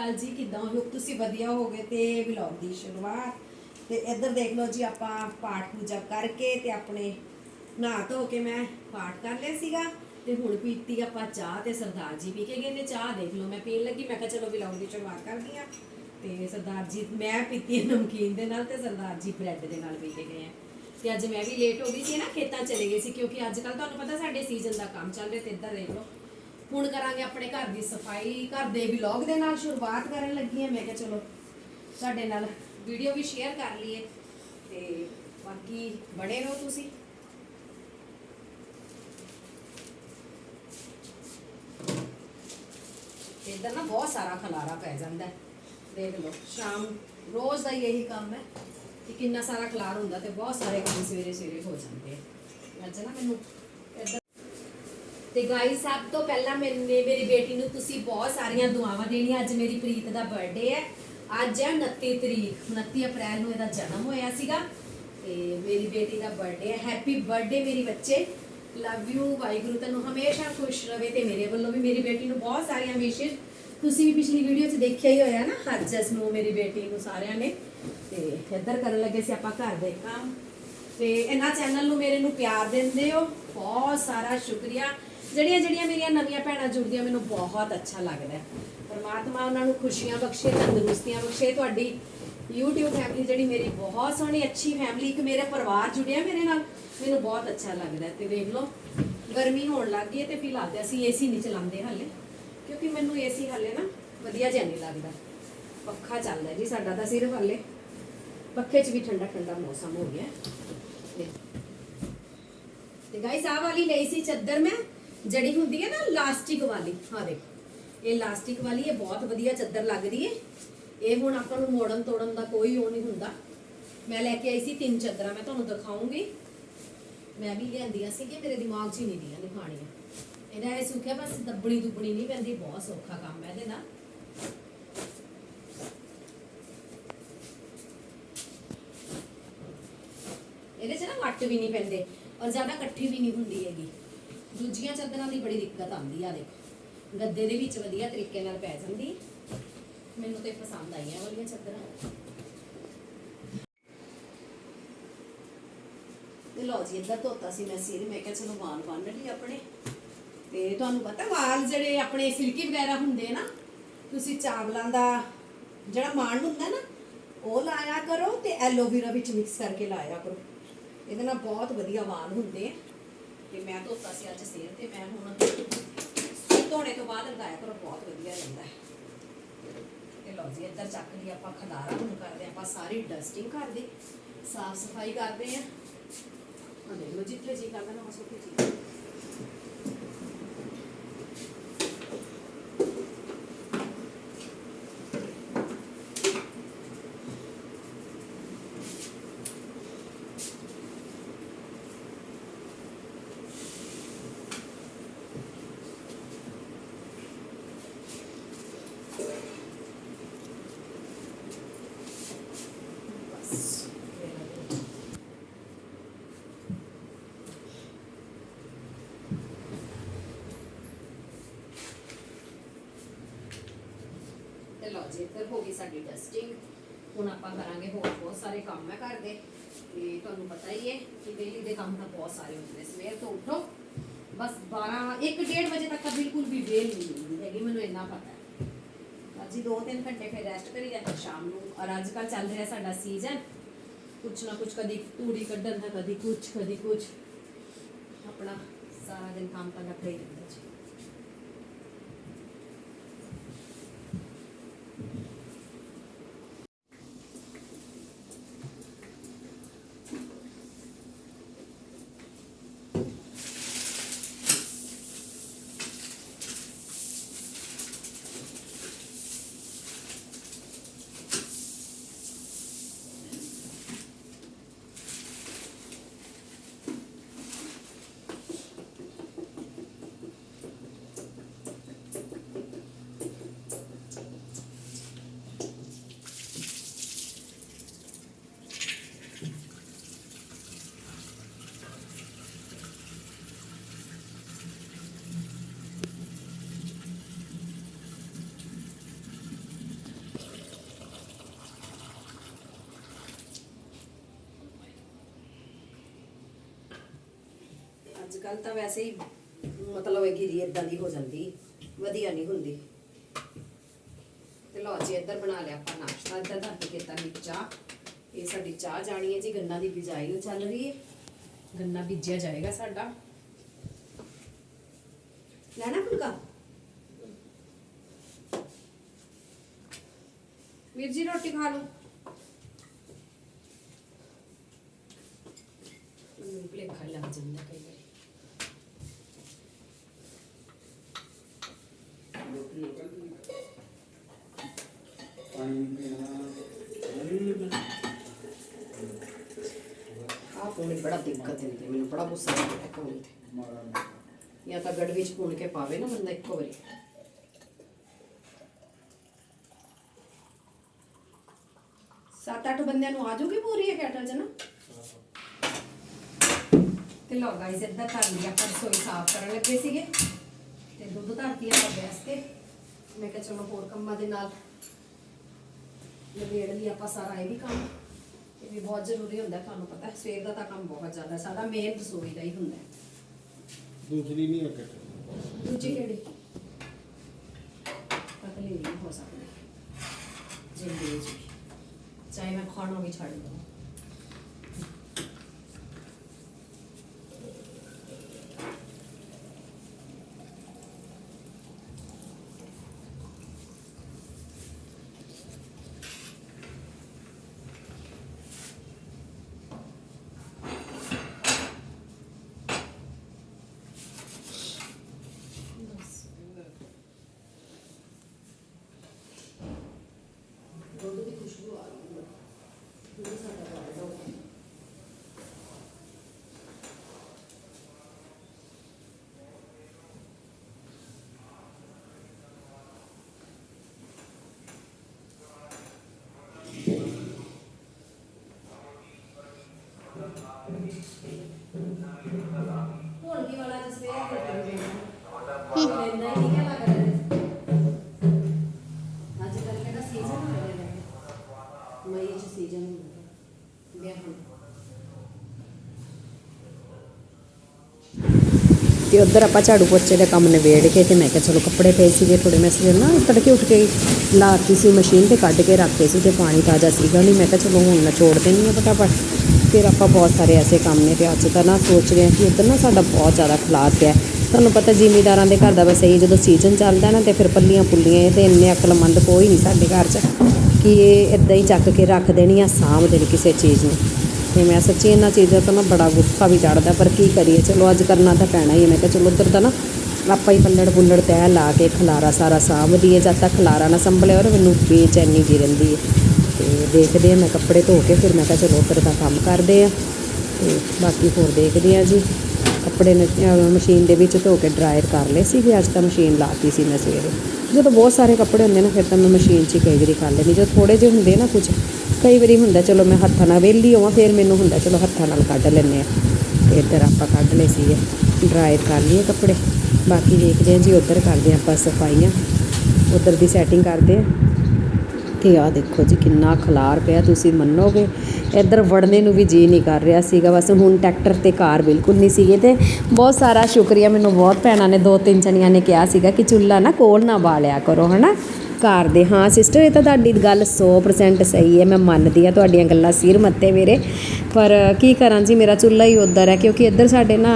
ਕੱਲ ਜੀ, ਕਿਦਾਂ ਹੋ? ਤੁਸੀਂ ਵਧੀਆ ਹੋਗੇ ਤੇ ਵਲੌਗ ਦੀ ਸ਼ੁਰੂਆਤ। ਤੇ ਇੱਧਰ ਦੇਖ ਲਓ ਜੀ, ਆਪਾਂ ਪਾਠ ਪੂਜਾ ਕਰਕੇ ਤੇ ਆਪਣੇ ਨਹਾ ਧੋ ਕੇ ਮੈਂ ਪਾਠ ਕਰ ਲਿਆ ਸੀਗਾ। ਤੇ ਹੁਣ ਪੀਤੀ ਆਪਾਂ ਚਾਹ ਤੇ ਸਰਦਾਰ ਜੀ ਪੀ ਕੇ ਗਏ ਨੇ। ਚਾਹ ਦੇਖ ਲਓ, ਮੈਂ ਪੀਣ ਲੱਗੀ, ਮੈਂ ਕਿਹਾ ਚਲੋ ਵਲੌਗ ਦੀ ਸ਼ੁਰੂਆਤ ਕਰਦੀ ਆ ਤੇ ਸਰਦਾਰ ਜੀ, ਮੈਂ ਪੀਤੀ ਨਮਕੀਨ ਦੇ ਨਾਲ ਤੇ ਸਰਦਾਰ ਜੀ ਬ੍ਰੈਡ ਦੇ ਨਾਲ ਪੀ ਕੇ ਗਏ ਆ। ਤੇ ਅੱਜ ਮੈਂ ਵੀ ਲੇਟ ਹੋ ਗਈ ਸੀ ਨਾ, ਖੇਤਾਂ ਚਲੇ ਗਏ ਸੀ, ਕਿਉਂਕਿ ਅੱਜ ਕੱਲ ਤੁਹਾਨੂੰ ਪਤਾ ਸਾਡੇ ਸੀਜ਼ਨ ਦਾ ਕੰਮ ਚੱਲ ਰਿਹਾ ਤੇ ਇੱਧਰ ਦੇਖ ਲਓ। ਹੁਣ ਕਰਾਂਗੇ ਆਪਣੇ ਘਰ ਦੀ ਸਫ਼ਾਈ, ਘਰ ਦੇ ਵਲੌਗ ਦੇ ਨਾਲ ਸ਼ੁਰੂਆਤ ਕਰਨ ਲੱਗੀ ਹਾਂ। ਮੈਂ ਕਿਹਾ ਚਲੋ ਸਾਡੇ ਨਾਲ ਵੀਡੀਓ ਵੀ ਸ਼ੇਅਰ ਕਰ ਲਈਏ। ਤੇ ਬਾਕੀ ਬਣੇ ਰਹੋ ਤੁਸੀਂ। ਤੇ ਨਾ ਬਹੁਤ ਸਾਰਾ ਖਲਾਰਾ ਪੈ ਜਾਂਦਾ ਹੈ। ਦੇਖ ਲਓ, ਸ਼ਾਮ ਰੋਜ਼ ਦਾ ਹੀ ਇਹੀ ਕੰਮ ਹੈ ਕਿ ਕਿੰਨਾ ਸਾਰਾ ਖਲਾਰ ਹੁੰਦਾ ਤੇ ਬਹੁਤ ਸਾਰੇ ਕੰਮ ਸਵੇਰੇ ਸਵੇਰੇ ਹੋ ਜਾਂਦੇ ਆ। ਅੱਜ ਨਾ ਮੈਨੂੰ ਤੇ ਗਾਇਸ ਸਭ ਤੋਂ ਪਹਿਲਾਂ ਮੈਨੇ ਮੇਰੀ ਬੇਟੀ ਨੂੰ ਤੁਸੀਂ ਬਹੁਤ ਸਾਰੀਆਂ ਦੁਆਵਾਂ ਦੇਣੀਆਂ। ਅੱਜ ਮੇਰੀ ਪ੍ਰੀਤ ਦਾ ਬਰਥਡੇ ਹੈ। ਅੱਜ ਹੈ 29 ਤਰੀਕ। 29 ਅਪ੍ਰੈਲ ਨੂੰ ਇਹਦਾ ਜਨਮ ਹੋਇਆ ਸੀਗਾ। ਤੇ ਮੇਰੀ ਬੇਟੀ ਦਾ ਬਰਥਡੇ ਹੈ। ਹੈਪੀ ਬਰਥਡੇ ਮੇਰੀ ਬੱਚੇ। ਲਵ ਯੂ ਵਾਹਿਗੁਰੂ ਤੈਨੂੰ ਹਮੇਸ਼ਾ ਖੁਸ਼ ਰਵੇ ਤੇ ਮੇਰੇ ਵੱਲੋਂ ਵੀ ਮੇਰੀ ਬੇਟੀ ਨੂੰ ਬਹੁਤ ਸਾਰੀਆਂ ਵਿਸ਼ੇਸ਼ ਤੁਸੀਂ ਵੀ ਪਿਛਲੀ ਵੀਡੀਓ 'ਚ ਦੇਖਿਆ ਹੀ ਹੋਇਆ ਨਾ ਹਰਜਸ ਨੂੰ ਮੇਰੀ ਬੇਟੀ ਨੂੰ ਸਾਰਿਆਂ ਨੇ। ਤੇ ਇੱਧਰ ਕਰਨ ਲੱਗੇ ਸੀ ਆਪਾਂ ਘਰ ਦੇ ਕੰਮ। ਤੇ ਇਹਨਾਂ ਚੈਨਲ ਨੂੰ ਮੇਰੇ ਨੂੰ ਪਿਆਰ ਦਿੰਦੇ ਹੋ। ਬਹੁਤ ਸਾਰਾ ਸ਼ੁਕਰੀਆ। ਜਿਹੜੀਆਂ ਜਿਹੜੀਆਂ ਮੇਰੀਆਂ ਨਵੀਆਂ ਭੈਣਾਂ ਜੁੜਦੀਆਂ, ਮੈਨੂੰ ਬਹੁਤ ਅੱਛਾ ਲੱਗਦਾ ਹੈ। ਪਰਮਾਤਮਾ ਉਹਨਾਂ ਨੂੰ ਖੁਸ਼ੀਆਂ ਬਖਸ਼ੇ, ਤੰਦਰੁਸਤੀਆਂ ਬਖਸ਼ੇ। ਤੁਹਾਡੀ YouTube ਫੈਮਿਲੀ ਜਿਹੜੀ ਮੇਰੀ ਬਹੁਤ ਸੋਹਣੀ, ਅੱਛੀ ਫੈਮਿਲੀ ਇੱਕ ਮੇਰਾ ਪਰਿਵਾਰ ਜੁੜਿਆ ਮੇਰੇ ਨਾਲ, ਮੈਨੂੰ ਬਹੁਤ ਅੱਛਾ ਲੱਗਦਾ ਤੇ ਦੇਖ ਲਓ, ਗਰਮੀ ਹੋਣ ਲੱਗ ਗਈ ਤੇ ਫਿਲਹਾਲ ਤੇ ਅਸੀਂ ਏਸੀ ਨਹੀਂ ਚਲਾਉਂਦੇ ਹਾਲੇ, ਕਿਉਂਕਿ ਮੈਨੂੰ ਏਸੀ ਹਾਲੇ ਨਾ ਵਧੀਆ ਜਿਹਾ ਨਹੀਂ ਲੱਗਦਾ। ਪੱਖਾ ਚੱਲਦਾ ਜੀ ਸਾਡਾ ਤਾਂ ਸਿਰਫ ਹਾਲੇ। ਪੱਖੇ 'ਚ ਵੀ ਠੰਡਾ ਠੰਡਾ ਮੌਸਮ ਹੋ ਗਿਆ ਤੇ ਤੇ ਗਾਇਸ ਆਹ ਵਾਲੀ ਲਈ ਸੀ ਚੱਦਰ ਮੈਂ। ਜਿਹੜੀ ਹੁੰਦੀ ਹੈ ਨਾ ਲਾਸਟਿਕ ਵਾਲੀ ਹਾਂ ਦੇਖ। ਇਹ ਲਾਸਟਿਕ ਵਾਲੀ ਇਹ ਬਹੁਤ ਵਧੀਆ ਚੱਦਰ ਲੱਗਦੀ ਹੈ ਇਹ ਹੁਣ ਆਪਾਂ ਨੂੰ ਮੋੜਨ ਤੋੜਨ ਦਾ ਕੋਈ ਉਹ ਨਹੀਂ ਹੁੰਦਾ। ਮੈਂ ਲੈ ਕੇ ਆਈ ਸੀ ਤਿੰਨ ਚੱਦਰਾਂ, ਮੈਂ ਤੁਹਾਨੂੰ ਦਿਖਾਉਂਗੀ। ਮੈਂ ਵੀ ਲਿਆਂਦੀਆਂ ਸੀ ਕਿ ਮੇਰੇ ਦਿਮਾਗ 'ਚ ਹੀ ਨਹੀਂ ਦੀਆਂ ਦਿਖਾਣੀਆਂ ਇਹਦਾ ਇਹ ਸੁੱਖਿਆ ਬਸ ਦੱਬਣੀ ਦੁੱਬਣੀ ਨਹੀਂ ਪੈਂਦੀ, ਬਹੁਤ ਸੌਖਾ ਕੰਮ ਹੈ ਇਹਦੇ ਨਾਲ। ਇਹਦੇ 'ਚ ਨਾ ਵੱਟ ਵੀ ਨਹੀਂ ਪੈਂਦੇ, ਔਰ ਜ਼ਿਆਦਾ ਇਕੱਠੀ ਵੀ ਨਹੀਂ ਹੁੰਦੀ ਹੈਗੀ। ਦੂਜੀਆਂ ਚਾਦਰਾਂ ਦੀ ਬੜੀ ਦਿੱਕਤ ਆਉਂਦੀ ਆ, ਦੇਖੋ। ਗੱਦੇ ਦੇ ਵਿੱਚ ਵਧੀਆ ਤਰੀਕੇ ਨਾਲ ਪੈ ਜਾਂਦੀ। ਮੈਨੂੰ ਤੇ ਪਸੰਦ ਆਈਆਂ ਵਾਲੀਆਂ ਚਾਦਰਾਂ ਤੇ ਲਓ ਜੀ, ਇੱਧਰ ਧੋਤਾ ਸੀ ਮੈਂ ਸਿਰ। ਮੈਂ ਕਿਹਾ ਚਲੋ ਵਾਲ ਬੰਨ ਲਈ ਆਪਣੇ। ਤੇ ਤੁਹਾਨੂੰ ਪਤਾ ਵਾਲ ਜਿਹੜੇ ਆਪਣੇ ਸਿਲਕੀ ਵਗੈਰਾ ਹੁੰਦੇ ਨਾ, ਤੁਸੀਂ ਚਾਵਲਾਂ ਦਾ ਜਿਹੜਾ ਮਾਣ ਹੁੰਦਾ ਨਾ, ਉਹ ਲਾਇਆ ਕਰੋ ਤੇ ਐਲੋਵੇਰਾ ਵਿੱਚ ਮਿਕਸ ਕਰਕੇ ਲਾਇਆ ਕਰੋ। ਇਹਦੇ ਨਾਲ ਬਹੁਤ ਵਧੀਆ ਵਾਲ ਹੁੰਦੇ ਆ। ਤੇ ਮੈਂ ਧੋਤਾ ਸੀ ਅੱਜ ਸਿਰ ਤੇ, ਮੈਂ ਹੁਣ ਧੋਣੇ ਤੋਂ ਬਾਅਦ ਲਗਾਇਆ ਕਰੋ ਬਹੁਤ ਵਧੀਆ ਰਹਿੰਦਾ ਹੈ। ਤੇ ਲਓ ਜੀ, ਇੱਧਰ ਚੱਕ ਲਈ ਆਪਾਂ ਖਲਾਰਾ ਹੁਣ ਕਰਦੇ ਆਪਾਂ ਸਾਰੀ ਡਸਟਿੰਗ ਕਰਦੇ, ਸਾਫ਼ ਸਫ਼ਾਈ ਕਰਦੇ ਆ ਆ ਦੇਖ ਲਓ, ਜਿੱਥੇ ਜੀ ਕਰਦਾ ਨਾ ਉਸ ਉੱਥੇ ਜੀ ਬਸ ਤੇ ਲਓ ਹੋ ਗਈ ਸਾਡੀ ਡਸਟਿੰਗ ਹੁਣ ਆਪਾਂ ਕਰਾਂਗੇ ਹੋਰ ਬਹੁਤ ਸਾਰੇ ਕੰਮ ਹੈ ਘਰ ਦੇ। ਤੇ ਤੁਹਾਨੂੰ ਪਤਾ ਹੀ ਹੈ ਕਿ ਡੇਲੀ ਦੇ ਕੰਮ ਤਾਂ ਬਹੁਤ ਸਾਰੇ ਹੁੰਦੇ ਨੇ। ਸਵੇਰ ਤੋਂ ਉੱਠੋ, ਬਸ 12 1:30 ਵਜੇ ਤੱਕ ਤਾਂ ਬਿਲਕੁਲ ਵੀ ਵੇਲ ਨਹੀਂ ਮਿਲਦੀ ਹੈਗੀ, ਮੈਨੂੰ ਇੰਨਾ ਪਤਾ ਹੈ। ਅੱਜ ਹੀ 2-3 ਘੰਟੇ ਫਿਰ ਰੈਸਟ ਕਰੀ ਜਾਂ ਸ਼ਾਮ ਨੂੰ। ਔਰ ਅੱਜ ਕੱਲ ਚੱਲ ਰਿਹਾ ਸਾਡਾ ਸੀਜ਼ਨ ਕੁਛ ਨਾ ਕੁਛ ਕਦੀ ਤੂੜੀ ਕੱਢਣ ਦਾ, ਕਦੀ ਕੁਛ ਕਦੀ ਕੁਛ। ਆਪਣਾ ਸਾਰਾ ਦਿਨ ਕੰਮ ਤਾਂ ਲੱਗਾ ਹੀ ਰਹਿੰਦਾ ਜੀ। ਕੱਲ ਤਾਂ ਵੈਸੇ ਹੀ ਮਤਲਬ ਇਹ ਗਿਰੀ ਇਦਾਂ ਦੀ ਹੋ ਜਾਂਦੀ, ਵਧੀਆ ਨਹੀਂ ਹੁੰਦੀ। ਤੇ ਲਓ ਜੀ, ਇੱਧਰ ਬਣਾ ਲਿਆ ਆਪਾਂ ਨਾਸ਼ਤਾ, ਇੱਧਰ ਧਰ ਕੀਤਾ ਨੀ ਚਾਹ। ਇਹ ਸਾਡੀ ਚਾਹ ਜਾਣੀ ਹੈ ਜੀ, ਗੰਨਾ ਦੀ ਬਿਜਾਈ ਉਹ ਚੱਲ ਰਹੀ ਹੈ। ਗੰਨਾ ਬੀਜਿਆ ਜਾਏਗਾ ਸਾਡਾ। ਲੈਣਾ ਫੁਲਕਾ? ਵੀਰ ਜੀ, ਰੋਟੀ ਖਾ ਲਓ। ਮੈਨੂੰ ਭੁਲੇਖਾ ਲੱਗ ਜਾਂਦਾ ਕਈ ਵਾਰੀ। ਆਹ ਪੂਣੀ ਬੜਾ ਦਿੱਕਤ ਹੁੰਦੀ ਮੈਨੂੰ ਬੜਾ ਗੁੱਸਾ ਆਉਂਦਾ ਹੈ ਪੂਣੀ ਤੇ। ਜਾਂ ਤਾਂ ਗੜ ਵਿੱਚ ਭੁੰਨ ਕੇ ਪਾਵੇ ਨਾ ਬੰਦਾ ਇੱਕੋ ਵਾਰੀ। ਸੱਤ ਅੱਠ ਬੰਦਿਆਂ ਨੂੰ ਆ ਜਾਊਗੀ ਪੂਰੀ ਇਹ ਕੈਟਲ ਚ ਨਾ? ਤੇ ਲਓ ਗਾਇਸ ਇੱਧਰ ਕਰ ਲਿਆ ਆਪਾਂ ਰਸੋਈ ਸਾਫ਼ ਕਰਨ ਲੱਗੇ ਸੀਗੇ। ਤੇ ਦੁੱਧ ਧਰਤੀ ਆਪਾਂ ਵਾਸਤੇ। ਮੈਂ ਕਿਹਾ ਚਲੋ ਹੋਰ ਕੰਮਾਂ ਦੇ ਨਾਲ ਨਵੇੜ ਲਈ ਆਪਾਂ ਸਾਰਾ ਇਹ ਵੀ ਕੰਮ। ਇਹ ਵੀ ਬਹੁਤ ਜ਼ਰੂਰੀ ਹੁੰਦਾ ਤੁਹਾਨੂੰ ਪਤਾ ਹੈ ਸਵੇਰ ਦਾ ਤਾਂ ਕੰਮ ਬਹੁਤ ਜ਼ਿਆਦਾ। ਸਾਡਾ ਮੇਨ ਰਸੋਈ ਦਾ ਹੀ ਹੁੰਦਾ ਹੈ। ਦੂਸਰੀ ਨਹੀਂ ਹੈ ਕੱਟ ਦੂਜੀ ਕਿਹੜੀ? ਪਤਲੀ ਨਹੀਂ ਹੋ ਸਕਦੀ। ਜਿੰਦਗੀ ਜੀ। ਚਾਹੇ ਮੈਂ ਖਾਣਾ ਵੀ ਛੱਡ ਦਵਾਂ ਦੁੱਧ ਦੀ ਖੁਸ਼ਬੂ ਆ ਰਹੀ ਹੈ ਦੁੱਧ ਸਾਡਾ ਬੜਾ ਹੋ ਗਿਆ ਹੁਣ ਕੀ ਵਾਲਾ ਜਿਸ ਵੇ ਫਟੇ ਹੋਏ ਨੇ ਲੈਂਦਾ ਹੀ ਨਹੀਂ ਕਿਆ ਲੱਗ ਰਿਹਾ ਅੱਜ ਕੱਲ੍ਹ ਕਿਹੜਾ ਸੀਜ਼ਨ ਹੋ ਰਿਹਾ ਹੈ ਮਈ ਚ ਸੀਜ਼ਨ ਹੁੰਦਾ ਵਿਆਹ ਹੁਣ ਤੇ ਉਧਰ ਆਪਾਂ ਝਾੜੂ ਪੋਚੇ ਦਾ ਕੰਮ ਨਿਬੇੜ ਕੇ ਤੇ ਮੈਂ ਕਿਹਾ ਚਲੋ ਕੱਪੜੇ ਪਏ ਸੀਗੇ ਥੋੜੇ ਮੈਂ ਸਵੇਰ ਨਾ ਤੜਕੇ ਉੱਠ ਕੇ ਲਾਤੀ ਸੀ, ਮਸ਼ੀਨ ਤੇ ਕੱਢ ਕੇ ਰੱਖੇ ਸੀ ਤੇ ਪਾਣੀ ਤਾਜ਼ਾ ਸੀਗਾ ਨਹੀਂ ਮੈਂ ਕਿਹਾ ਚਲੋ ਹੁਣ ਨਿਚੋੜ ਦੇਣੀ ਆ ਫਟਾਫਟ। ਫਿਰ ਆਪਾਂ ਬਹੁਤ ਸਾਰੇ ਐਸੇ ਕੰਮ ਨੇ ਤੇ ਅੱਜ ਤਾਂ ਨਾ ਸੋਚ ਰਹੇ ਹਾਂ ਕਿ ਇੱਧਰ ਨਾ ਸਾਡਾ ਬਹੁਤ ਜ਼ਿਆਦਾ ਖਲਾਰ ਪਿਆ। ਤੁਹਾਨੂੰ ਪਤਾ ਜ਼ਿਮੀਦਾਰਾਂ ਦੇ ਘਰ ਦਾ ਬਸ ਇਹੀ ਜਦੋਂ ਸੀਜ਼ਨ ਚੱਲਦਾ ਨਾ ਤੇ ਫਿਰ ਪੱਲੀਆਂ ਪੁੱਲੀਆਂ ਇਹ ਤੇ ਇੰਨੇ ਅਕਲਮੰਦ ਕੋਈ ਨਹੀਂ ਸਾਡੇ ਘਰ 'ਚ ਕਿ ਇਹ ਇਦਾਂ ਹੀ ਚੱਕ ਕੇ ਰੱਖ ਦੇਣੀ ਆ ਸਾਂਭ ਦੇਣੀ ਕਿਸੇ ਚੀਜ਼ ਨੂੰ। ਤੇ ਮੈਂ ਸੱਚੀ ਇਹਨਾਂ ਚੀਜ਼ਾਂ ਤੋਂ ਨਾ ਬੜਾ ਗੁੱਸਾ ਵੀ ਚੜਦਾ ਪਰ ਕੀ ਕਰੀਏ? ਚਲੋ, ਅੱਜ ਕਰਨਾ ਤਾਂ ਪੈਣਾ ਹੀ ਹੈ। ਮੈਂ ਕਿਹਾ, ਚਲੋ, ਉੱਧਰ ਦਾ ਨਾ ਆਪਾਂ ਹੀ ਪੱਲੜ ਪੁੱਲੜ ਤੈਅ ਲਾ ਕੇ ਖਲਾਰਾ ਸਾਰਾ ਸਾਂਭਦੀ ਹੈ ਜਦ ਤੱਕ ਖਲਾਰਾ ਨਾ ਸੰਭਲੇ ਔਰ ਮੈਨੂੰ ਬੇਚੈਨੀ ਜੀ ਰਹਿੰਦੀ ਹੈ। ਤੇ ਦੇਖਦੇ ਆ ਮੈਂ ਕੱਪੜੇ ਧੋ ਕੇ ਫਿਰ ਮੈਂ ਕਿਹਾ, ਚਲੋ, ਉੱਧਰ ਦਾ ਕੰਮ ਕਰਦੇ ਆ ਤੇ ਬਾਕੀ ਹੋਰ ਦੇਖਦੇ ਆ ਜੀ। ਕੱਪੜੇ ਨੇ ਮਸ਼ੀਨ ਦੇ ਵਿੱਚ ਧੋ ਕੇ ਡਰਾਇਰ ਕਰ ਲਏ ਸੀ ਵੀ ਅੱਜ ਤਾਂ ਮਸ਼ੀਨ ਲਾਤੀ ਸੀ ਮੈਂ ਸਵੇਰੇ। ਜਦੋਂ ਬਹੁਤ ਸਾਰੇ ਕੱਪੜੇ ਹੁੰਦੇ ਨਾ, ਫਿਰ ਤਾਂ ਮੈਂ ਮਸ਼ੀਨ 'ਚ ਹੀ ਕਈ ਵਾਰੀ ਕਰ ਲੈਂਦੀ ਜਦੋਂ ਥੋੜੇ ਜਿਹੇ ਹੁੰਦੇ ਨਾ ਕੁਝ ਕਈ ਵਾਰੀ ਹੁੰਦਾ, ਚਲੋ ਮੈਂ ਹੱਥਾਂ ਨਾਲ ਵਿਹਲੀ ਹੋਵਾਂ, ਫਿਰ ਮੈਨੂੰ ਹੁੰਦਾ, ਚਲੋ ਹੱਥਾਂ ਨਾਲ ਕੱਢ ਲੈਂਦੇ ਆ ਤੇ ਇੱਧਰ ਆਪਾਂ ਕੱਢ ਲਏ ਸੀਗੇ। ਡਰਾਈ ਕਰ ਲਈਏ ਕੱਪੜੇ। ਬਾਕੀ ਦੇਖਦੇ ਹਾਂ ਜੀ, ਉੱਧਰ ਕਰਦੇ ਹਾਂ ਆਪਾਂ ਸਫਾਈਆਂ। ਉੱਧਰ ਦੀ ਸੈਟਿੰਗ ਕਰਦੇ ਆ ਤੇ ਆ ਦੇਖੋ ਜੀ, ਕਿੰਨਾ ਖਲਾਰ ਪਿਆ, ਤੁਸੀਂ ਮੰਨੋਗੇ? ਇੱਧਰ ਵੜਨੇ ਨੂੰ ਵੀ ਜੀ ਨਹੀਂ ਕਰ ਰਿਹਾ ਸੀਗਾ। ਬਸ ਹੁਣ ਟਰੈਕਟਰ ਤੇ ਕਾਰ ਬਿਲਕੁਲ ਨਹੀਂ ਸੀਗੇ। ਤੇ ਬਹੁਤ ਸਾਰਾ ਸ਼ੁਕਰੀਆ, ਮੈਨੂੰ ਬਹੁਤ ਭੈਣਾਂ ਨੇ, ਦੋ ਤਿੰਨ ਜਣੀਆਂ ਨੇ ਕਿਹਾ ਸੀਗਾ ਕਿ ਚੁੱਲ੍ਹਾ ਨਾ ਕੋਲ ਨਾ ਬਾਲਿਆ ਕਰੋ, ਹਨਾ? ਕਾਰ ਦੇ। ਹਾਂ ਸਿਸਟਰ ਇਹ ਤਾਂ ਤੁਹਾਡੀ ਗੱਲ 100% ਸਹੀ ਹੈ, ਮੈਂ ਮੰਨਦੀ ਆ ਤੁਹਾਡੀਆਂ ਗੱਲਾਂ ਸਿਰ ਮੱਤੇ ਮੇਰੇ। ਪਰ ਕੀ ਕਰਾਂ ਜੀ, ਮੇਰਾ ਚੁੱਲ੍ਹਾ ਹੀ ਉੱਧਰ ਹੈ, ਕਿਉਂਕਿ ਇੱਧਰ ਸਾਡੇ ਨਾ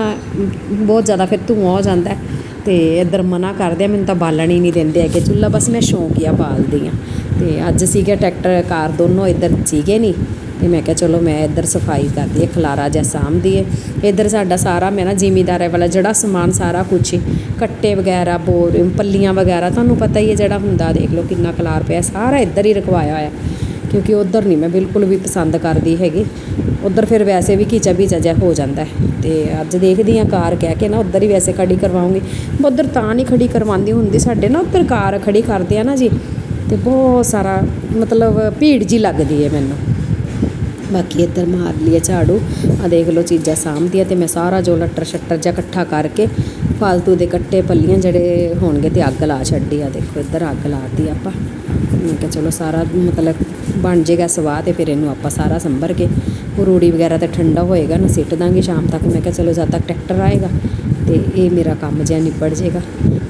ਬਹੁਤ ਜ਼ਿਆਦਾ ਫਿਰ ਧੂੰਆਂ ਹੋ ਜਾਂਦਾ ਹੈ ਤੇ ਇੱਧਰ ਮਨਾ ਕਰਦੇ ਆ, ਮੈਨੂੰ ਤਾਂ ਬਾਲਣ ਹੀ ਨਹੀਂ ਦਿੰਦੇ ਹੈਗੇ ਚੁੱਲ੍ਹਾ, ਬਸ ਮੈਂ ਸ਼ੌਂਕੀਆ ਬਾਲਦੀ ਆ ਤੇ ਅੱਜ ਸੀਗਾ ਟਰੈਕਟਰ, ਕਾਰ ਦੋਨੋਂ ਇੱਧਰ ਸੀਗੇ ਨਹੀਂ। ਤੇ ਮੈਂ ਕਿਹਾ ਚਲੋ ਮੈਂ ਇੱਧਰ ਸਫ਼ਾਈ ਕਰਦੀ ਹੈ, ਖਲਾਰਾ ਜਿਹਾ ਸਾਂਭਦੀ ਹੈ। ਇੱਧਰ ਸਾਡਾ ਸਾਰਾ, ਮੈਂ ਨਾ ਜ਼ਿਮੀਦਾਰੇ ਵਾਲਾ ਜਿਹੜਾ ਸਮਾਨ ਸਾਰਾ ਕੁਛ ਹੀ, ਕੱਟੇ ਵਗੈਰਾ, ਬੋਰ ਪੱਲੀਆਂ ਵਗੈਰਾ, ਤੁਹਾਨੂੰ ਪਤਾ ਹੀ ਹੈ ਜਿਹੜਾ ਹੁੰਦਾ, ਦੇਖ ਲਓ ਕਿੰਨਾ ਖਲਾਰ ਪਿਆ, ਸਾਰਾ ਇੱਧਰ ਹੀ ਰਖਵਾਇਆ ਹੋਇਆ। ਕਿਉਂਕਿ ਉਧਰ ਨਹੀਂ, ਮੈਂ ਬਿਲਕੁਲ ਵੀ ਪਸੰਦ ਕਰਦੀ ਹੈਗੀ। ਉਧਰ ਫਿਰ ਵੈਸੇ ਵੀ ਕੀਚਾ ਬੀਚਾ ਜਿਹਾ ਹੋ ਜਾਂਦਾ ਹੈ। ਤੇ ਅੱਜ ਦੇਖਦੀ ਆ ਕਾਰ ਕਹਿ ਕੇ ਨਾ ਉਧਰ ਹੀ ਵੈਸੇ ਖੜੀ ਕਰਵਾਉਂਗੀ। ਉਧਰ ਤਾਂ ਨਹੀਂ ਖੜੀ ਕਰਵਾਉਂਦੀ ਹੁੰਦੀ, ਸਾਡੇ ਨਾ ਉਧਰ ਕਾਰ ਖੜੀ ਕਰਦੇ ਆ ਨਾ ਜੀ, ਤੇ ਬਹੁਤ ਸਾਰਾ ਮਤਲਬ ਭੀੜ ਜੀ ਲੱਗਦੀ ਹੈ ਮੈਨੂੰ। ਬਾਕੀ ਇੱਧਰ ਮਾਰ ਲਈਏ ਝਾੜੂ। ਆ ਦੇਖ ਲਓ ਚੀਜ਼ਾਂ ਸਾਂਭਦੀਆਂ ਤੇ ਮੈਂ ਸਾਰਾ ਜੋ ਲੱਟਰ ਛੱਟਰ ਜਾਂ ਇਕੱਠਾ ਕਰਕੇ ਫਾਲਤੂ ਦੇ ਕੱਟੇ ਪੱਲੀਆਂ ਜਿਹੜੇ ਹੋਣਗੇ ਤੇ ਅੱਗ ਲਾ ਛੱਡੀ ਆ। ਦੇਖੋ ਇੱਧਰ ਅੱਗ ਲਾਤੀ ਆਪਾਂ। ਮੈਂ ਕਿਹਾ ਚਲੋ ਸਾਰਾ ਮਤਲਬ ਬਣ ਜਾਏਗਾ ਸਵਾਹ ਤੇ ਫਿਰ ਇਹਨੂੰ ਆਪਾਂ ਸਾਰਾ ਸੰਭਰ ਕੇ। ਉਹ ਰੂੜੀ ਵਗੈਰਾ ਤੇ ਠੰਡਾ ਹੋਏਗਾ ਨਾ, ਸਿੱਟ ਦਾਂਗੇ ਸ਼ਾਮ ਤੱਕ। ਮੈਂ ਕਿਹਾ ਚਲੋ ਜਦ ਤੱਕ ਟਰੈਕਟਰ ਆਏਗਾ ਤੇ ਇਹ ਮੇਰਾ ਕੰਮ ਜਿਹਾ ਨਿਪੜ ਜਾਏਗਾ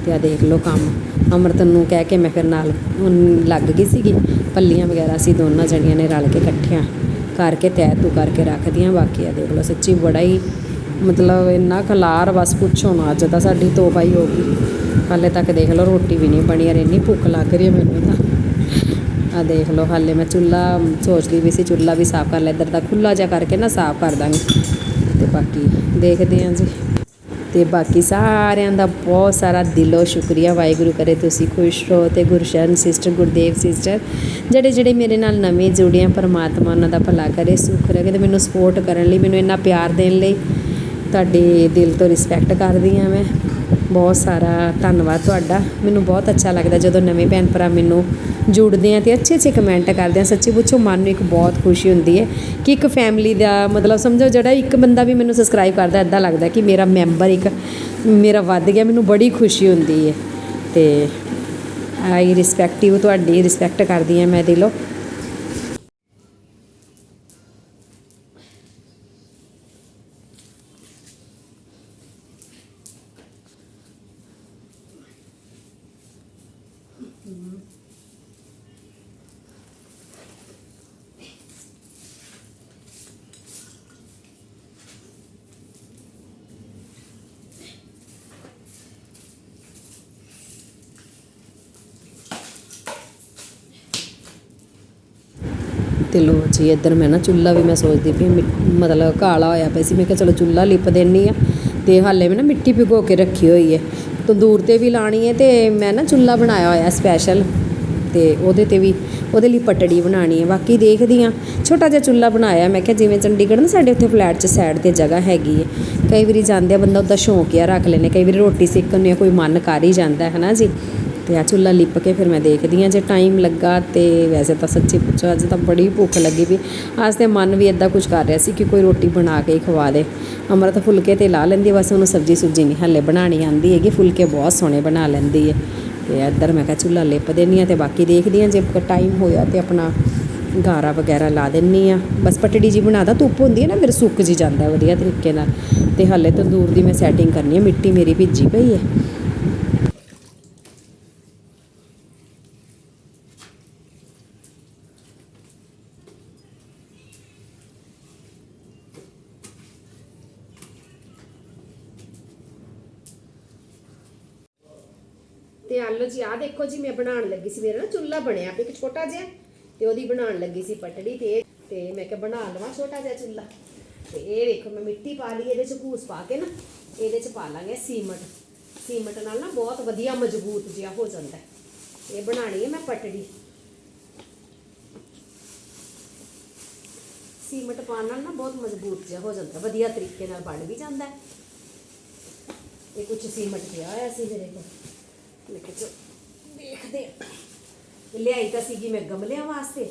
ਤੇ ਆ ਦੇਖ ਲਓ ਕੰਮ। ਅਮਰਤ ਨੂੰ ਕਹਿ ਕੇ ਮੈਂ ਫਿਰ ਨਾਲ ਲੱਗ ਗਈ ਸੀਗੀ। ਪੱਲੀਆਂ ਵਗੈਰਾ ਅਸੀਂ ਦੋਨਾਂ ਜਣੀਆਂ ਨੇ ਰਲ ਕੇ ਇਕੱਠਿਆਂ ਕਰਕੇ ਤੈਅ ਤੂ ਕਰਕੇ ਰੱਖਦੀਆਂ ਬਾਕੀ ਆ ਦੇਖ ਲਓ। ਸੱਚੀ ਬੜਾ ਹੀ ਮਤਲਬ ਇੰਨਾ ਖਲਾਰ ਬਸ ਪੁੱਛੋ ਨਾ, ਅੱਜ ਤਾਂ ਸਾਡੀ ਤੋਬਾ ਹੀ ਹੋ ਗਈ। ਹਾਲੇ ਤੱਕ ਦੇਖ ਲਓ ਰੋਟੀ ਵੀ ਨਹੀਂ ਬਣੀ ਯਾਰ ਇੰਨੀ ਭੁੱਖ ਲੱਗ ਰਹੀ ਹੈ ਮੈਨੂੰ ਤਾਂ। ਆ ਦੇਖ ਲਓ, ਹਾਲੇ ਮੈਂ ਚੁੱਲ੍ਹਾ ਸੋਚਦੀ ਵੀ ਸੀ ਚੁੱਲ੍ਹਾ ਵੀ ਸਾਫ਼ ਕਰ ਲੈ, ਇੱਧਰ ਦਾ ਖੁੱਲਾ ਜਿਹਾ ਕਰਕੇ ਨਾ ਸਾਫ਼ ਕਰ ਦਾਂਗੇ। ਤੇ ਬਾਕੀ ਦੇਖਦੇ ਹਾਂ ਜੀ। ਤੇ ਬਾਕੀ ਸਾਰਿਆਂ ਦਾ ਬਹੁਤ ਸਾਰਾ ਦਿਲੋਂ ਸ਼ੁਕਰੀਆ। ਵਾਹਿਗੁਰੂ ਕਰੇ ਤੁਸੀਂ ਖੁਸ਼ ਰਹੋ ਤੇ ਗੁਰਸ਼ਰਨ ਸਿਸਟਰ ਗੁਰਦੇਵ ਸਿਸਟਰ ਜਿਹੜੇ ਜਿਹੜੇ ਮੇਰੇ ਨਾਲ ਨਵੇਂ ਜੁੜੇ ਆ, ਪਰਮਾਤਮਾ ਉਹਨਾਂ ਦਾ ਭਲਾ ਕਰੇ, ਸੁਖ ਰੱਖੇ ਤੇ ਮੈਨੂੰ ਸਪੋਰਟ ਕਰਨ ਲਈ, ਮੈਨੂੰ ਇੰਨਾ ਪਿਆਰ ਦੇਣ ਲਈ ਤੁਹਾਡੇ ਦਿਲ ਤੋਂ ਰਿਸਪੈਕਟ ਕਰਦੀ ਹਾਂ ਮੈਂ। ਬਹੁਤ ਸਾਰਾ ਧੰਨਵਾਦ ਤੁਹਾਡਾ। ਮੈਨੂੰ ਬਹੁਤ ਅੱਛਾ ਲੱਗਦਾ ਜਦੋਂ ਨਵੇਂ ਭੈਣ ਭਰਾ ਮੈਨੂੰ ਜੁੜਦੇ ਆ ਤੇ ਅੱਛੇ ਅੱਛੇ ਕਮੈਂਟ ਕਰਦੇ ਆ। ਸੱਚੀ ਪੁੱਛੋ, ਮਨ ਨੂੰ ਇੱਕ ਬਹੁਤ ਖੁਸ਼ੀ ਹੁੰਦੀ ਹੈ ਕਿ ਇੱਕ ਫੈਮਿਲੀ ਦਾ ਮਤਲਬ ਸਮਝੋ, ਜਿਹੜਾ ਇੱਕ ਬੰਦਾ ਵੀ ਮੈਨੂੰ ਸਬਸਕ੍ਰਾਈਬ ਕਰਦਾ ਇਦਾਂ ਲੱਗਦਾ ਕਿ ਮੇਰਾ ਮੈਂਬਰ ਇੱਕ, ਮੇਰਾ ਵੱਧ ਗਿਆ। ਮੈਨੂੰ ਬੜੀ ਖੁਸ਼ੀ ਹੁੰਦੀ ਹੈ ਤੇ ਆਈ ਰਿਸਪੈਕਟ ਯੂ ਤੁਹਾਡੀ ਰਿਸਪੈਕਟ ਕਰਦੀ ਹਾਂ ਮੈਂ, ਦਿਲੋਂ। ਤੇ ਲੋ ਜੀ, ਇੱਧਰ ਮੈਂ ਨਾ ਚੁੱਲ੍ਹਾ ਵੀ ਮੈਂ ਸੋਚਦੀ ਪਈ ਮਤਲਬ ਕਾਲਾ ਹੋਇਆ ਪਿਆ ਸੀ। ਮੈਂ ਕਿਹਾ ਚਲੋ ਚੁੱਲ੍ਹਾ ਲਿਪ ਦੇਣੀ ਆ ਤੇ ਹਾਲੇ ਮੈਂ ਨਾ ਮਿੱਟੀ ਭਿਗੋ ਕੇ ਰੱਖੀ ਹੋਈ ਹੈ। ਤੰਦੂਰ ਤੇ ਵੀ ਲਾਣੀ ਹੈ ਤੇ ਮੈਂ ਨਾ ਚੁੱਲ੍ਹਾ ਬਣਾਇਆ ਹੋਇਆ ਸਪੈਸ਼ਲ ਤੇ ਉਹਦੇ ਤੇ ਵੀ ਉਹਦੇ ਲਈ ਪਟੜੀ ਬਣਾਣੀ ਹੈ। ਬਾਕੀ ਦੇਖਦੀ ਆ ਛੋਟਾ ਜਿਹਾ ਚੁੱਲ੍ਹਾ ਬਣਾਇਆ। ਮੈਂ ਕਿਹਾ ਜਿਵੇਂ ਚੰਡੀਗੜ੍ਹ ਨਾ ਸਾਡੇ ਉੱਥੇ ਫਲੈਟ 'ਚ ਸਾਈਡ ਤੇ ਜਗ੍ਹਾ ਹੈਗੀ ਹੈ। ਕਈ ਵਾਰੀ ਜਾਂਦੇ ਆ, ਬੰਦਾ ਉਹਦਾ ਸ਼ੌਂਕ ਆ ਰੱਖ ਲੈਨੇ ਕਈ ਵਾਰੀ ਰੋਟੀ ਸੇਕਣ ਨੂੰ ਕੋਈ ਮਨ ਕਰ ਹੀ ਜਾਂਦਾ ਹੈ ਨਾ ਜੀ? ਤੇ ਆ ਚੁੱਲ੍ਹਾ ਲਿਪ ਕੇ ਫਿਰ ਮੈਂ ਦੇਖਦੀ ਆ ਜੇ ਟਾਈਮ ਲੱਗਾ ਤੇ ਵੈਸੇ ਤਾਂ ਸੱਚੀ ਪੁੱਛੋ, ਅੱਜ ਤਾਂ ਬੜੀ ਭੁੱਖ ਲੱਗੀ ਵੀ। ਅੱਜ ਤੇ ਮਨ ਵੀ ਇਦਾਂ ਕੁਝ ਕਰ ਰਿਹਾ ਸੀ ਕਿ ਕੋਈ ਰੋਟੀ ਬਣਾ ਕੇ ਹੀ ਖਵਾ ਦੇ। ਅਮਰਤ ਫੁਲਕੇ ਤੇ ਲਾ ਲੈਂਦੀ ਬਸ ਉਹਨੂੰ ਸਬਜੀ ਸੁਬਜੀ ਨਹੀਂ ਹੱਲੇ ਬਣਾਣੀ ਆਂਦੀ ਹੈਗੀ, ਫੁਲਕੇ ਬਹੁਤ ਸੋਹਣੇ ਬਣਾ ਲੈਂਦੀ ਹੈ। ਤੇ ਇੱਧਰ ਮੈਂ ਕਿਹਾ ਚੁੱਲ੍ਹਾ ਲਿਪ ਦੇਣੀ ਆ ਤੇ ਬਾਕੀ ਦੇਖਦੀ ਆ ਜੇ ਟਾਈਮ ਹੋਇਆ ਤੇ ਆਪਣਾ ਗਾਰਾ ਵਗੈਰਾ ਲਾ ਦਿੰਨੀ ਆ ਬਸ ਪਟੜੀ ਜੀ ਬਣਾਦਾ ਧੁੱਪ ਹੁੰਦੀ ਹੈ ਨਾ, ਫਿਰ ਸੁੱਕ ਜੀ ਜਾਂਦਾ ਵਧੀਆ ਤਰੀਕੇ ਨਾਲ। ਤੇ ਹਾਲੇ ਤੰਦੂਰ ਦੀ ਮੈਂ ਸੈਟਿੰਗ ਕਰਨੀ ਹੈ, ਮਿੱਟੀ ਮੇਰੀ ਭਿੱਜੀ ਪਈ ਹੈ। ਤੇ ਆਲੋ ਜੀ ਆ ਦੇਖੋ ਜੀ, ਮੈਂ ਬਣਾਉਣ ਲੱਗੀ ਸੀ। ਮੇਰਾ ਨਾ ਚੁੱਲ੍ਹਾ ਬਣਿਆ ਪਿਆ, ਇੱਕ ਛੋਟਾ ਜਿਹਾ, ਤੇ ਉਹਦੀ ਬਣਾਉਣ ਲੱਗੀ ਸੀ ਪਟੜੀ, ਤੇ ਤੇ ਮੈਂ ਕਿਹਾ ਬਣਾ ਲਵਾਂ ਛੋਟਾ ਜਿਹਾ ਚੁੱਲ੍ਹਾ। ਤੇ ਇਹ ਵੇਖੋ ਮੈਂ ਮਿੱਟੀ ਪਾ ਲਈ, ਇਹਦੇ ਚ ਘੂਸ ਪਾ ਕੇ ਨਾ, ਇਹਦੇ ਚ ਪਾ ਲਾਂਗੇ ਸੀਮਟ। ਸੀਮਟ ਨਾਲ ਨਾ ਬਹੁਤ ਵਧੀਆ ਮਜ਼ਬੂਤ ਜਿਹਾ ਹੋ ਜਾਂਦਾ। ਹੈ ਇਹ ਬਣਾਣੀ ਹੈ ਮੈਂ ਪਟੜੀ। ਸੀਮਟ ਪਾਉਣ ਨਾਲ ਨਾ ਬਹੁਤ ਮਜ਼ਬੂਤ ਜਿਹਾ ਹੋ ਜਾਂਦਾ, ਵਧੀਆ ਤਰੀਕੇ ਨਾਲ ਬਣ ਵੀ ਜਾਂਦਾ। ਇਹ ਕੁਝ ਸੀਮਟ ਪਿਆ ਹੋਇਆ ਸੀ ਮੇਰੇ ਕੋਲ। ਮੈਂ ਕਿਹਾ ਚਲੋ ਦੇਖਦੇ ਆ। ਲਿਆਈ ਤਾਂ ਸੀਗੀ ਮੈਂ ਗਮਲਿਆਂ ਵਾਸਤੇ।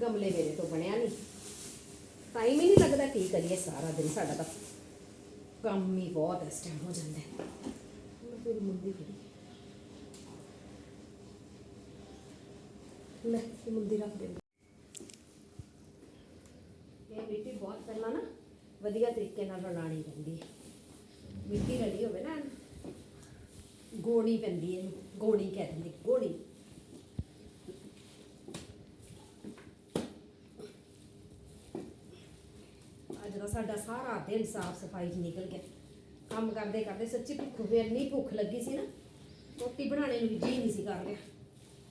ਗਮਲੇ ਮੇਰੇ ਤੋਂ ਬਣਿਆ ਨਹੀਂ। ਟਾਈਮ ਹੀ ਨਹੀਂ ਲੱਗਦਾ, ਕੀ ਕਰੀਏ, ਸਾਰਾ ਦਿਨ ਸਾਡਾ ਤਾਂ ਕੰਮ ਹੀ ਬਹੁਤ ਇਸ ਟਾਈਮ ਹੋ ਜਾਂਦਾ ਹੈ। ਮੈਂ ਫਿਰ ਮੁੰਦੀ ਫੜੀ ਲੈ, ਇਹ ਮੁੰਦੀ ਰੱਖ ਦੇ। ਇਹ ਮਿੱਟੀ ਬਹੁਤ ਪਹਿਲਾਂ ਨਾ ਵਧੀਆ ਤਰੀਕੇ ਨਾਲ ਰਲਾਣੀ ਪੈਂਦੀ ਹੈ। ਮਿੱਟੀ ਰਲੀ ਹੋਵੇ ਨਾ ਗੋਣੀ ਪੈਂਦੀ ਹੈ ਇਹਨੂੰ, ਗੋਣੀ ਕਹਿ ਦਿੰਦੇ ਗੋਣੀ। ਅੱਜ ਦਾ ਸਾਡਾ ਸਾਰਾ ਦਿਨ ਸਾਫ਼ ਸਫ਼ਾਈ 'ਚ ਨਿਕਲ ਗਿਆ ਕੰਮ ਕਰਦੇ ਕਰਦੇ ਸੱਚੀ ਭੁੱਖ ਵੀ ਇੰਨੀ ਭੁੱਖ ਲੱਗੀ ਸੀ ਨਾ। ਰੋਟੀ ਬਣਾਉਣੇ ਨੂੰ ਵੀ ਜੀ ਨਹੀਂ ਸੀ ਕਰ ਰਿਹਾ।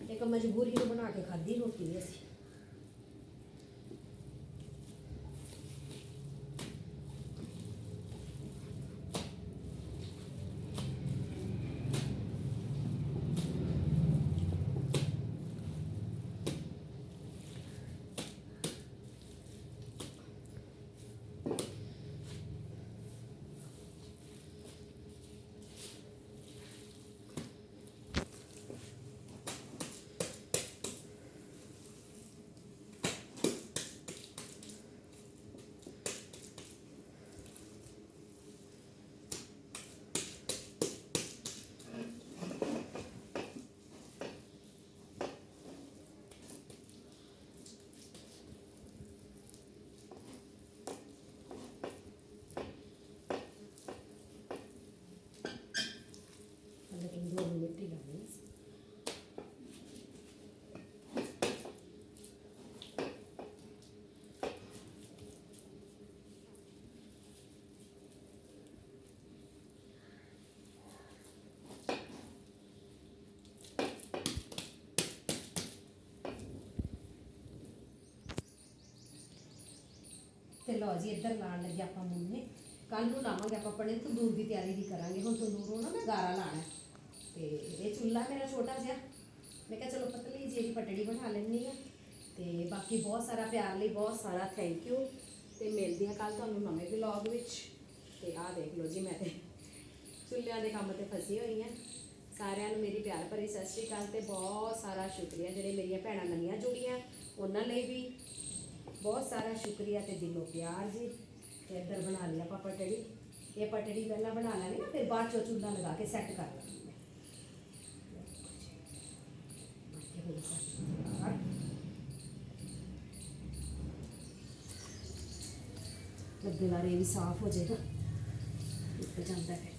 ਇੱਕ ਮਜਬੂਰੀ ਨੂੰ ਬਣਾ ਕੇ ਖਾਧੀ ਰੋਟੀ ਵੀ ਅਸੀਂ। ਲਓ ਜੀ, ਇੱਧਰ ਲਾਣ ਲੱਗੇ ਆਪਾਂ ਮੁੰਨੇ। ਕੱਲ ਨੂੰ ਲਾਵਾਂਗੇ ਆਪਾਂ ਆਪਣੇ ਤੰਦੂਰ ਦੀ ਤਿਆਰੀ ਵੀ ਕਰਾਂਗੇ। ਹੁਣ ਤੰਦੂਰ ਨੂੰ ਨਾ ਮੈਂ ਗਾਰਾ ਲਾਣਾ ਹੈ। ਤੇ ਇਹ ਚੁੱਲ੍ਹਾ ਮੇਰਾ ਛੋਟਾ ਜਿਹਾ। ਮੈਂ ਕਿਹਾ ਚਲੋ ਪਤਲੀ ਜਿਹੀ ਪਟੜੀ ਬਣਾ ਲੈਣੀ ਆ ਤੇ ਬਾਕੀ ਬਹੁਤ ਸਾਰਾ ਪਿਆਰ ਲਈ ਬਹੁਤ ਸਾਰਾ ਥੈਂਕ ਯੂ ਤੇ ਮਿਲਦੀ ਆ ਕੱਲ ਤੁਹਾਨੂੰ ਨਵੇਂ ਵਲੌਗ ਵਿੱਚ। ਤੇ ਆਹ ਦੇਖ ਲਓ ਜੀ ਮੈਂ ਤੇ ਚੁੱਲ੍ਹਿਆਂ ਦੇ ਕੰਮ ਤੇ ਫਸੀ ਹੋਈ ਹਾਂ। ਸਾਰਿਆਂ ਨੂੰ ਮੇਰੀ ਪਿਆਰ ਭਰੀ ਸਤਿ ਸ਼੍ਰੀ ਅਕਾਲ ਤੇ ਬਹੁਤ ਸਾਰਾ ਸ਼ੁਕਰੀਆ। ਜਿਹੜੇ ਮੇਰੀਆਂ ਭੈਣਾਂ ਨਵੀਆਂ ਜੁੜੀਆਂ, ਉਹਨਾਂ ਲਈ ਵੀ ਬਹੁਤ ਸਾਰਾ ਸ਼ੁਕਰੀਆ ਤੇ ਦਿਲੋਂ ਪਿਆਰ ਜੀ ਤੇ ਇੱਧਰ ਬਣਾ ਲਿਆ ਆਪਾਂ ਪਟੜੀ ਇਹ ਪਟੜੀ ਪਹਿਲਾਂ ਬਣਾ ਲਾਂਗੇ ਨਾ ਫਿਰ ਬਾਅਦ ਚੋਂ ਚੁੱਲ੍ਹਾ ਲਗਾ ਕੇ ਸੈੱਟ ਕਰ ਲਾਂਗੇ ਮੱਥੇ ਹੋ ਗਿਆ ਲੱਗੇ ਲਾਰੇ ਵੀ ਸਾਫ਼ ਹੋ ਜਾਏਗਾ ਇੱਕ ਜਾਂਦਾ ਹੈ